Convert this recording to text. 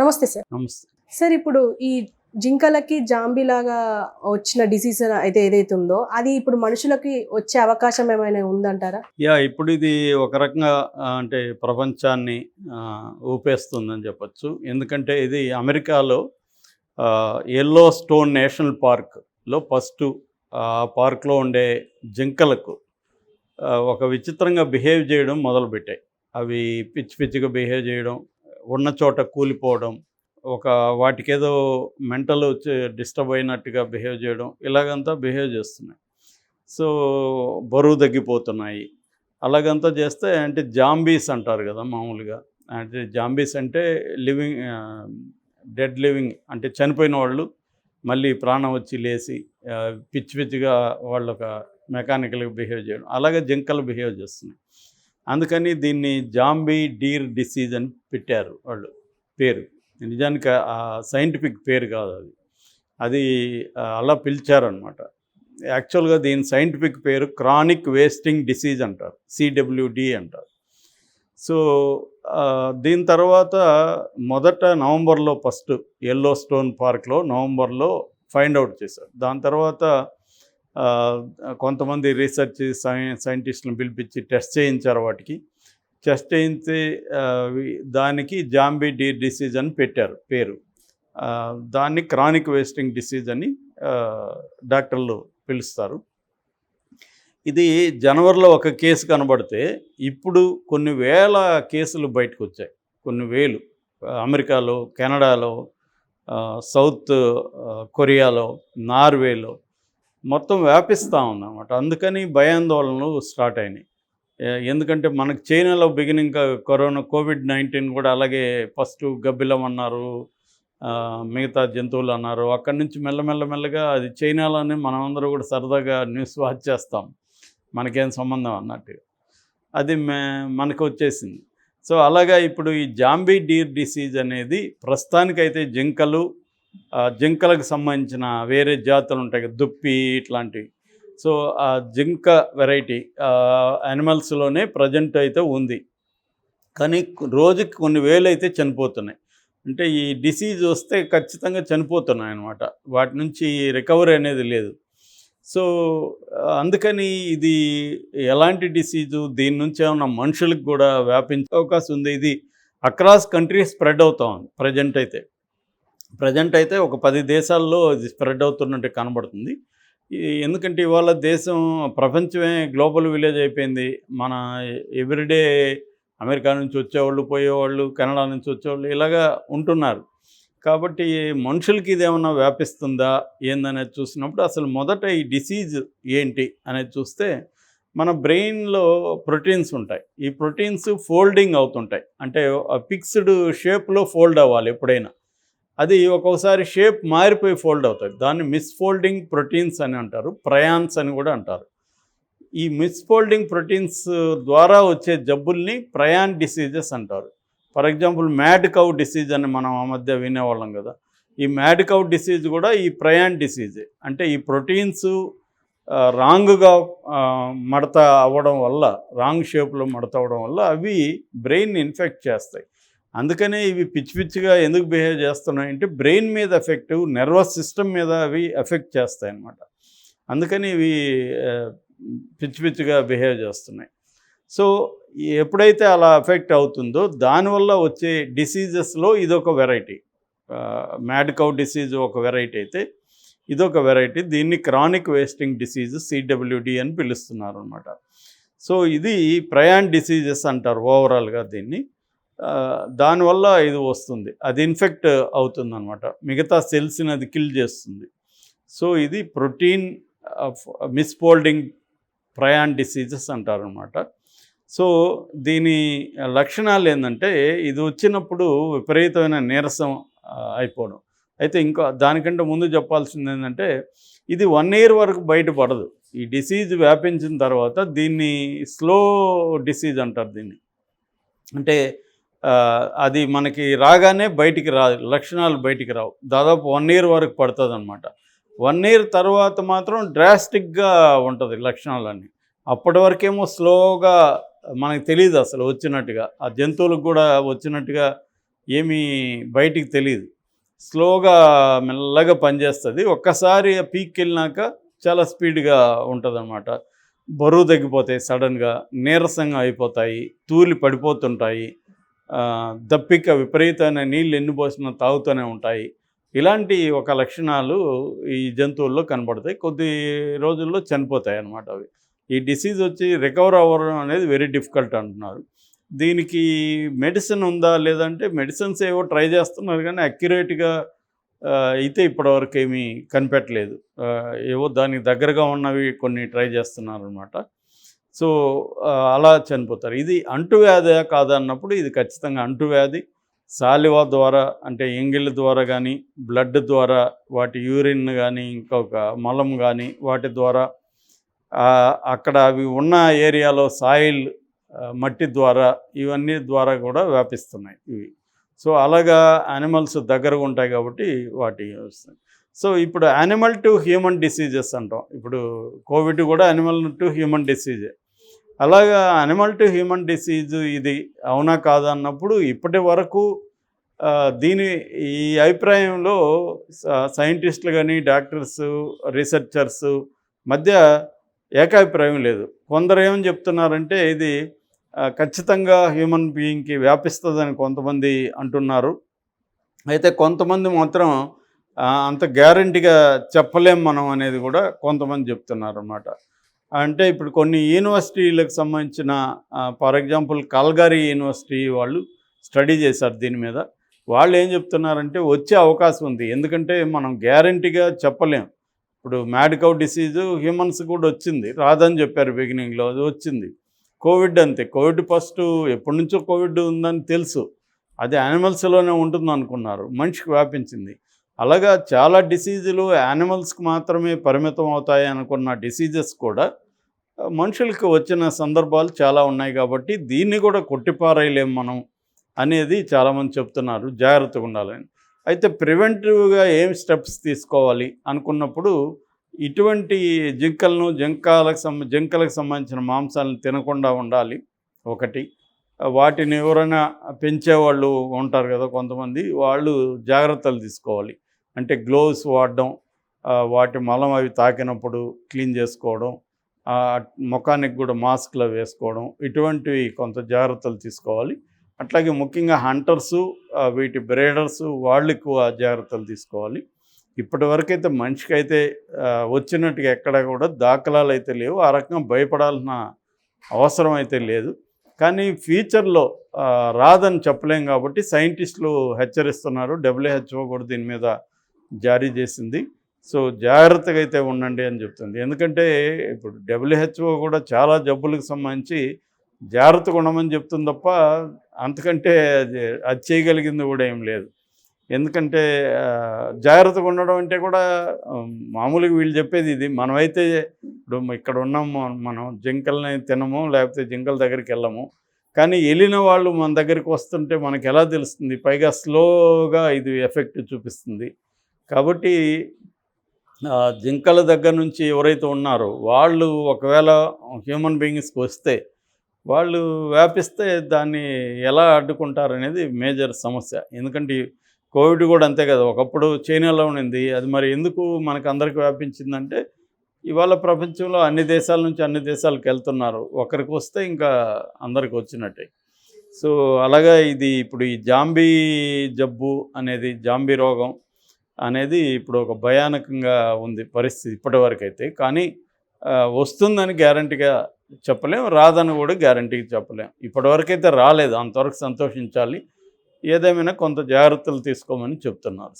నమస్తే సార్. నమస్తే. సార్ ఇప్పుడు ఈ జింకలకి జాంబీ లాగా వచ్చిన డిసీజ్ అయితే ఏదైతే ఉందో అది ఇప్పుడు మనుషులకి వచ్చే అవకాశం ఏమైనా ఉందంటారా? యా ఇప్పుడు ఇది ఒక రకంగా అంటే ప్రపంచాన్ని ఊపేస్తుందని చెప్పొచ్చు. ఎందుకంటే ఇది అమెరికాలో ఎల్లో స్టోన్ నేషనల్ పార్క్లో ఫస్ట్ ఆ పార్క్లో ఉండే జింకలకు ఒక విచిత్రంగా బిహేవ్ చేయడం మొదలుపెట్టాయి. అవి పిచ్చి పిచ్చిగా బిహేవ్ చేయడం ఉన్న చోట కూలిపోవడం ఒక వాటికేదో మెంటల్ మెంటల్ డిస్టర్బ్ అయినట్టుగా బిహేవ్ చేయడం ఇలాగంతా బిహేవ్ చేస్తున్నాయి. సో బరువు తగ్గిపోతున్నాయి. అలాగంతా చేస్తే అంటే జాంబీస్ అంటారు కదా మామూలుగా. అంటే జాంబీస్ అంటే లివింగ్ డెడ్ లివింగ్ అంటే చనిపోయిన వాళ్ళు మళ్ళీ ప్రాణం వచ్చి లేచి పిచ్చి పిచ్చిగా వాళ్ళు ఒక మెకానికల్గా బిహేవ్ చేయడం. అలాగే జింకలు బిహేవ్ చేస్తున్నాయి. అందుకని దీన్ని జాంబీ డీర్ డిసీజ్ అని పెట్టారు వాళ్ళు. పేరు. నిజానికి ఆ సైంటిఫిక్ పేరు కాదు అది. అది అలా పిలిచారనమాట యాక్చువల్గా దీని సైంటిఫిక్ పేరు క్రానిక్ వేస్టింగ్ డిసీజ్ అంటారు. సిడబ్ల్యూడి అంటారు. సో దీని తర్వాత మొదట నవంబర్లో ఫస్ట్ ఎల్లో స్టోన్ పార్క్లో నవంబర్లో ఫైండ్ అవుట్ చేశారు. దాని తర్వాత కొంతమంది రీసెర్చ్ సై సైంటిస్టులను పిలిపించి టెస్ట్ చేయించారు వాటికి. టెస్ట్ చేయించి దానికి జాంబీ డీ డిసీజ్ అని పెట్టారు పేరు. దాన్ని క్రానిక్ వేస్టింగ్ డిసీజ్ అని డాక్టర్లు పిలుస్తారు. ఇది జనవరిలో ఒక కేసు కనబడితే ఇప్పుడు కొన్ని వేల కేసులు బయటకు వచ్చాయి. కొన్ని వేలు. అమెరికాలో కెనడాలో సౌత్ కొరియాలో నార్వేలో మొత్తం వ్యాపిస్తూ ఉందన్నమాట. అందుకని భయాందోళనలు స్టార్ట్ అయినాయి. ఎందుకంటే మనకు చైనాలో బిగినింగ్ కరోనా కోవిడ్ నైన్టీన్ కూడా అలాగే ఫస్ట్ గబ్బిలం అన్నారు మిగతా జంతువులు అన్నారు. అక్కడి నుంచి మెల్లమెల్ల మెల్లగా అది చైనాలోనే మనమందరూ కూడా సరదాగా న్యూస్ వాచ్ చేస్తాం. మనకేం సంబంధం అన్నట్టుగా అది మే మనకు వచ్చేసింది. సో అలాగా ఇప్పుడు ఈ జాంబీ డీర్ డిసీజ్ అనేది ప్రస్తుతానికైతే జింకలు జింకలకు సంబంధించిన వేరే జాతులు ఉంటాయి కదా దుప్పి ఇట్లాంటివి. సో ఆ జింక వెరైటీ యానిమల్స్లోనే ప్రజెంట్ అయితే ఉంది. కానీ రోజుకి కొన్ని వేలు అయితే చనిపోతున్నాయి. అంటే ఈ డిసీజ్ వస్తే ఖచ్చితంగా చనిపోతున్నాయి అన్నమాట. వాటి నుంచి రికవరీ అనేది లేదు. సో అందుకని ఇది ఎలాంటి డిసీజు దీని నుంచి ఏమన్నా మనుషులకు కూడా వ్యాపించే అవకాశం ఉంది. ఇది అక్రాస్ కంట్రీ స్ప్రెడ్ అవుతా ఉంది ప్రజెంట్ అయితే. ప్రజెంట్ అయితే ఒక పది దేశాల్లో ఇది స్ప్రెడ్ అవుతున్నట్టు కనబడుతుంది. ఎందుకంటే ఇవాళ దేశం ప్రపంచమే గ్లోబల్ విలేజ్ అయిపోయింది. మన ఎవ్రీడే అమెరికా నుంచి వచ్చేవాళ్ళు పోయేవాళ్ళు కెనడా నుంచి వచ్చేవాళ్ళు ఇలాగా ఉంటున్నారు. కాబట్టి మనుషులకి ఇదేమన్నా వ్యాపిస్తుందా ఏందనేది చూసినప్పుడు అసలు మొదట ఈ డిసీజ్ ఏంటి అనేది చూస్తే మన బ్రెయిన్లో ప్రోటీన్స్ ఉంటాయి. ఈ ప్రోటీన్స్ ఫోల్డింగ్ అవుతుంటాయి. అంటే ఫిక్స్డ్ షేప్లో ఫోల్డ్ అవ్వాలి ఎప్పుడైనా. అది ఒక్కొక్కసారి షేప్ మారిపోయి ఫోల్డ్ అవుతుంది దాన్ని మిస్ఫోల్డింగ్ ప్రోటీన్స్ అని అంటారు. ప్రయాన్స్ అని కూడా అంటారు. ఈ మిస్ఫోల్డింగ్ ప్రోటీన్స్ ద్వారా వచ్చే జబ్బుల్ని ప్రయాన్ డిసీజెస్ అంటారు. For example mad cow disease అని మనం ఆ మధ్య వినేవాళ్ళం కదా. ఈ మ్యాడ్ కౌ డిసీజ్ కూడా ఈ ప్రయాన్ డిసీజే అంటే ఈ ప్రోటీన్స్ రాంగ్గా మడత అవ్వడం వల్ల రాంగ్ షేప్లో మడత అవ్వడం వల్ల అవి బ్రెయిన్ ఇన్ఫెక్ట్ చేస్తాయి. అందుకనే ఇవి పిచ్చి పిచ్చిగా ఎందుకు బిహేవ్ చేస్తున్నాయి అంటే బ్రెయిన్ మీద ఎఫెక్ట్ నర్వస్ సిస్టమ్ మీద అవి ఎఫెక్ట్ చేస్తాయి అన్నమాట. అందుకని ఇవి పిచ్చి పిచ్చిగా బిహేవ్ చేస్తున్నాయి. సో ఎప్పుడైతే అలా ఎఫెక్ట్ అవుతుందో దానివల్ల వచ్చే డిసీజెస్లో ఇదొక వెరైటీ. మ్యాడ్ కౌ డిసీజ్ ఒక వెరైటీ అయితే ఇదొక వెరైటీ. దీన్ని క్రానిక్ వేస్టింగ్ డిసీజ్ సిడబ్ల్యూడి అని పిలుస్తున్నారు అనమాట సో ఇది ప్రయాణ్ డిసీజెస్ అంటారు ఓవరాల్గా దీన్ని. దానివల్ల ఇది వస్తుంది. అది ఇన్ఫెక్ట్ అవుతుంది అనమాట మిగతా సెల్స్ని అది కిల్ చేస్తుంది. సో ఇది ప్రోటీన్ మిస్ఫోల్డింగ్ ప్రయాన్ డిసీజెస్ అంటారనమాట సో దీని లక్షణాలు ఏంటంటే ఇది వచ్చినప్పుడు విపరీతమైన నీరసం అయిపోవడం. అయితే ఇంకా దానికంటే ముందు చెప్పాల్సింది ఏంటంటే ఇది వన్ ఇయర్ వరకు బయటపడదు. ఈ డిసీజ్ వ్యాపించిన తర్వాత దీన్ని స్లో డిసీజ్ అంటారు దీన్ని. అంటే అది మనకి రాగానే బయటికి రాదు లక్షణాలు బయటికి రావు. దాదాపు వన్ ఇయర్ వరకు పడుతుంది అనమాట వన్ ఇయర్ తర్వాత మాత్రం డ్రాస్టిక్గా ఉంటుంది లక్షణాలన్నీ. అప్పటి వరకేమో స్లోగా మనకు తెలియదు అసలు వచ్చినట్టుగా. ఆ జంతువులకు కూడా వచ్చినట్టుగా ఏమీ బయటికి తెలియదు స్లోగా మెల్లగా పనిచేస్తుంది. ఒక్కసారి పీక్ వెళ్ళినాక చాలా స్పీడ్గా ఉంటుంది బరువు తగ్గిపోతాయి సడన్గా నీరసంగా అయిపోతాయి తూలి పడిపోతుంటాయి. దప్పిక విపరీతమైన నీళ్ళు ఎన్ని పోసినా తాగుతూనే ఉంటాయి. ఇలాంటి ఒక లక్షణాలు ఈ జంతువుల్లో కనబడతాయి. కొద్ది రోజుల్లో చనిపోతాయి అన్నమాట అవి. ఈ డిసీజ్ వచ్చి రికవర్ అవ్వడం అనేది వెరీ డిఫికల్ట్ అంటున్నారు. దీనికి మెడిసిన్ ఉందా లేదంటే మెడిసిన్స్ ఏవో ట్రై చేస్తున్నారు కానీ అక్యురేట్గా అయితే ఇప్పటివరకు ఏమీ కనిపెట్టలేదు. ఏవో దానికి దగ్గరగా ఉన్నవి కొన్ని ట్రై చేస్తున్నారు అనమాట సో అలా చనిపోతారు. ఇది అంటువ్యాధి కాదన్నప్పుడు ఇది ఖచ్చితంగా అంటువ్యాధి. సాలివా ద్వారా అంటే ఎంగిల్ ద్వారా కానీ బ్లడ్ ద్వారా వాటి యూరిన్ కానీ ఇంకొక మలం కానీ వాటి ద్వారా అక్కడ అవి ఉన్న ఏరియాలో సాయిల్ మట్టి ద్వారా ఇవన్నీ ద్వారా కూడా వ్యాపిస్తున్నాయి ఇవి. సో అలాగా యానిమల్స్ దగ్గరగా ఉంటాయి కాబట్టి వాటి వస్తాయి సో ఇప్పుడు యానిమల్ టు హ్యూమన్ డిసీజెస్ అంటాం. ఇప్పుడు కోవిడ్ కూడా యానిమల్ టు హ్యూమన్ డిసీజే. అలాగా అనిమల్ టు హ్యూమన్ డిసీజ్ ఇది అవునా కాదా అన్నప్పుడు ఇప్పటి వరకు దీని ఈ అభిప్రాయంలో సైంటిస్టులు కానీ డాక్టర్స్ రీసెర్చర్స్ మధ్య ఏకాభిప్రాయం లేదు. కొందరు ఏమని చెప్తున్నారంటే ఇది ఖచ్చితంగా హ్యూమన్ బీయింగ్కి వ్యాపిస్తుందని కొంతమంది అంటున్నారు. అయితే కొంతమంది మాత్రం అంత గ్యారంటీగా చెప్పలేం మనం అనేది కూడా కొంతమంది చెప్తున్నారు అన్నమాట అంటే ఇప్పుడు కొన్ని యూనివర్సిటీలకు సంబంధించిన ఫర్ ఎగ్జాంపుల్ కల్గారి యూనివర్సిటీ వాళ్ళు స్టడీ చేశారు దీని మీద. వాళ్ళు ఏం చెప్తున్నారంటే వచ్చే అవకాశం ఉంది. ఎందుకంటే మనం గ్యారంటీగా చెప్పలేం. ఇప్పుడు మ్యాడికౌ డిసీజు హ్యూమన్స్ కూడా వచ్చింది. రాదని చెప్పారు బిగినింగ్లో అది వచ్చింది. కోవిడ్ అంతే. కోవిడ్ ఫస్ట్ ఎప్పటి నుంచో కోవిడ్ ఉందని తెలుసు. అది యానిమల్స్లోనే ఉంటుంది అనుకున్నారు మనిషికి వ్యాపించింది. అలాగా చాలా డిసీజులు యానిమల్స్కి మాత్రమే పరిమితం అవుతాయి అనుకున్న డిసీజెస్ కూడా మనుషులకు వచ్చిన సందర్భాలు చాలా ఉన్నాయి కాబట్టి దీన్ని కూడా కొట్టిపారేయలేం మనం అనేది చాలామంది చెప్తున్నారు. జాగ్రత్తగా ఉండాలని అయితే ప్రివెంటివ్గా ఏం స్టెప్స్ తీసుకోవాలి అనుకున్నప్పుడు ఇటువంటి జింకలను జింకాలకు సంబ జింకలకు సంబంధించిన మాంసాలను తినకుండా ఉండాలి. ఒకటి. వాటిని ఎవరైనా పెంచేవాళ్ళు ఉంటారు కదా కొంతమంది వాళ్ళు జాగ్రత్తలు తీసుకోవాలి. అంటే గ్లోవ్స్ వాడడం వాటి మలం అవి తాకినప్పుడు క్లీన్ చేసుకోవడం ముఖానికి కూడా మాస్క్లు వేసుకోవడం ఇటువంటివి కొంత జాగ్రత్తలు తీసుకోవాలి. అట్లాగే ముఖ్యంగా హంటర్సు వీటి బ్రేడర్స్ వాళ్ళు ఎక్కువ జాగ్రత్తలు తీసుకోవాలి. ఇప్పటి వరకైతే మనిషికైతే వచ్చినట్టుగా ఎక్కడ కూడా దాఖలాలు అయితే లేవు. ఆ రకంగా భయపడాల్సిన అవసరం అయితే లేదు. కానీ ఫ్యూచర్లో రాదని చెప్పలేం కాబట్టి సైంటిస్టులు హెచ్చరిస్తున్నారు. డబ్ల్యూహెచ్ఓ కూడా దీని మీద జారీ చేసింది. సో జాగ్రత్తగా అయితే ఉండండి అని చెప్తుంది. ఎందుకంటే ఇప్పుడు డబ్ల్యూహెచ్ఓ కూడా చాలా జబ్బులకు సంబంధించి జాగ్రత్తగా ఉండమని చెప్తుంది తప్ప అంతకంటే అది అది చేయగలిగింది కూడా ఏం లేదు. ఎందుకంటే జాగ్రత్తగా ఉండడం అంటే కూడా మామూలుగా వీళ్ళు చెప్పేది ఇది. మనమైతే ఇప్పుడు ఇక్కడ ఉన్నాం మనం జింకల్ని తినము లేకపోతే జింకల దగ్గరికి వెళ్ళము. కానీ వెళ్ళిన వాళ్ళు మన దగ్గరికి వస్తుంటే మనకి ఎలా తెలుస్తుంది? పైగా స్లోగా ఇది ఎఫెక్ట్ చూపిస్తుంది. కాబట్టి జింకల దగ్గర నుంచి ఎవరైతే ఉన్నారో వాళ్ళు ఒకవేళ హ్యూమన్ బీయింగ్స్కి వస్తే వాళ్ళు వ్యాపిస్తే దాన్ని ఎలా అడ్డుకుంటారనేది మేజర్ సమస్య. ఎందుకంటే కోవిడ్ కూడా అంతే కదా ఒకప్పుడు చైనాలో ఉండింది. అది మరి ఎందుకు మనకు అందరికి వ్యాపించిందంటే ఇవాళ ప్రపంచంలో అన్ని దేశాల నుంచి అన్ని దేశాలకు వెళ్తున్నారు. ఒకరికి వస్తే ఇంకా అందరికి వచ్చినట్టే. సో అలాగా ఇది ఇప్పుడు ఈ జాంబీ జబ్బు అనేది జాంబీ రోగం అనేది ఇప్పుడు ఒక భయానకంగా ఉంది పరిస్థితి ఇప్పటివరకైతే. కానీ వస్తుందని గ్యారంటీగా చెప్పలేం రాదని కూడా గ్యారంటీగా చెప్పలేం. ఇప్పటివరకైతే రాలేదు. అంతవరకు సంతోషించాలి. ఏదేమైనా కొంత జాగ్రత్తలు తీసుకోమని చెప్తున్నారు.